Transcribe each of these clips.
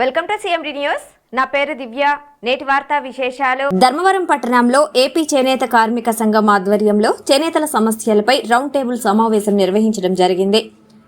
Welcome to CMD news. నా పేరు దివ్య. నేటి వార్తా విశేషాలు. ధర్మవరం పట్టణంలో ఏపీ చేనేత కార్మిక సంఘం ఆధ్వర్యంలో చేనేతల సమస్యలపై రౌండ్ టేబుల్ సమావేశం నిర్వహించడం జరిగింది.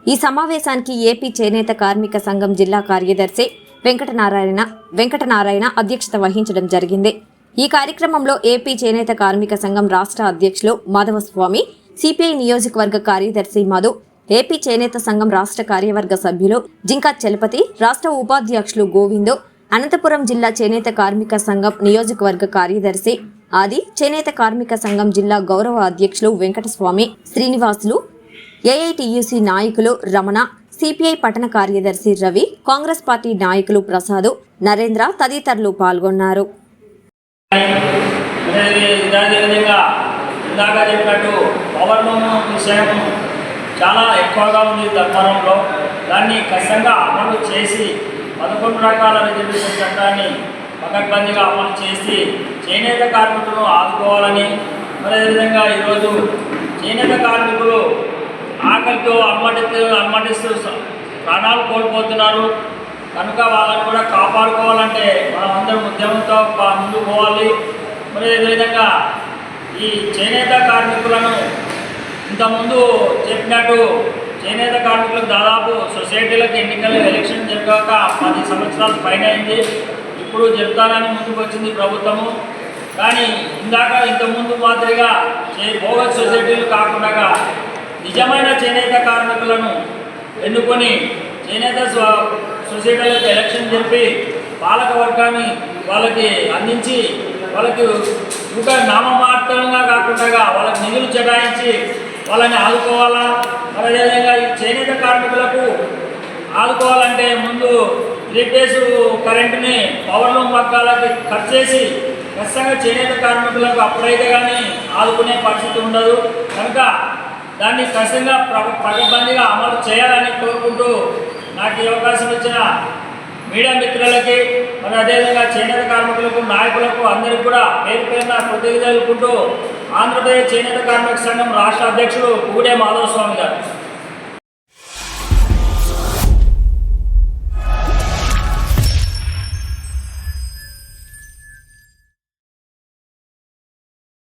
ఈ సమావేశానికి ఏపీ చేనేత కార్మిక సంఘం జిల్లా కార్యదర్శి వెంకటనారాయణ వెంకటనారాయణ అధ్యక్షత వహించడం జరిగింది. ఈ కార్యక్రమంలో ఏపీ చేనేత కార్మిక సంఘం రాష్ట్ర అధ్యక్షులు మాధవస్వామి సిపిఐ నియోజకవర్గ కార్యదర్శి మధు ఏపీ చేనేత సంఘం రాష్ట్ర కార్యవర్గ సభ్యులు జింకా చలపతి రాష్ట్ర ఉపాధ్యక్షులు గోవిందు అనంతపురం జిల్లా చేనేత కార్మిక సంఘం నియోజకవర్గ కార్యదర్శి ఆది చేనేత కార్మిక సంఘం జిల్లా గౌరవ అధ్యక్షులు వెంకటస్వామి శ్రీనివాసులు ఏఐటియుసి నాయకులు రమణ సిపిఐ పట్టణ కార్యదర్శి రవి కాంగ్రెస్ పార్టీ నాయకులు ప్రసాద్ నరేంద్ర తదితరులు పాల్గొన్నారు. విధంగా ఇందాక చెప్పినట్టు పవర్ లూమ్ విషయం చాలా ఎక్కువగా ఉంది ధర్మవరంలో దాన్ని ఖచ్చితంగా అమలు చేసి పదకొండు రకాల రిజర్వేషన్ చట్టాన్ని పకడ్బందీగా అమలు చేసి చేనేత కార్మికులను ఆదుకోవాలని మరి అదేవిధంగా ఈరోజు చేనేత కార్మికులు ఆకలితో అమ్మటిస్తూ అమ్మటిస్తూ ప్రాణాలు కోల్పోతున్నారు. కనుక వాళ్ళని కూడా కాపాడుకోవాలంటే మనం అందరం ఉద్యమంతో ముందుకు పోవాలి. మరి అదేవిధంగా ఈ చేనేత కార్మికులను ఇంతకుముందు చెప్పినట్టు చేనేత కార్మికులకు దాదాపు సొసైటీలకు ఎన్నికల ఎలక్షన్ జరగాక పది సంవత్సరాల పైన అయింది ఇప్పుడు జరుపుతానని ముందుకు వచ్చింది ప్రభుత్వము. కానీ ఇందాక ఇంతకుముందు మాదిరిగా చే బోగస్ సొసైటీలు కాకుండా నిజమైన చేనేత కార్మికులను ఎన్నుకొని చేనేత సొసైటీలకు ఎలక్షన్ జరిపి పాలక వర్గాన్ని వాళ్ళకి అందించి వాళ్ళకి ఇంకా నామమాత్రంగా కాకుండా వాళ్ళకి నిధులు చటాయించి వాళ్ళని ఆదుకోవాలా? అదేవిధంగా ఈ చేనేత కార్మికులకు ఆదుకోవాలంటే ముందు త్రీ ఫేజ్ కరెంటుని పవర్ లూమ్ వర్గాలకి ఖర్చు చేసి ఖచ్చితంగా చేనేత కార్మికులకు అప్పుడైతే కానీ ఆదుకునే పరిస్థితి ఉండదు. కనుక దాన్ని ఖచ్చితంగా ప్ర- పకడ్బందీగా అమలు చేయాలని కోరుకుంటూ నాకు ఈ అవకాశం ఇచ్చిన మీడియా మిత్రులకి మరి అదేవిధంగా చేనేత కార్మికులకు నాయకులకు అందరికీ కూడా పేరు పేరున కృతజ్ఞతలుకుంటూ ఆంధ్రప్రదేశ్ చేనేత కార్మిక సంఘం రాష్ట్ర అధ్యక్షుడు పూడే మాధవ స్వామి గారు.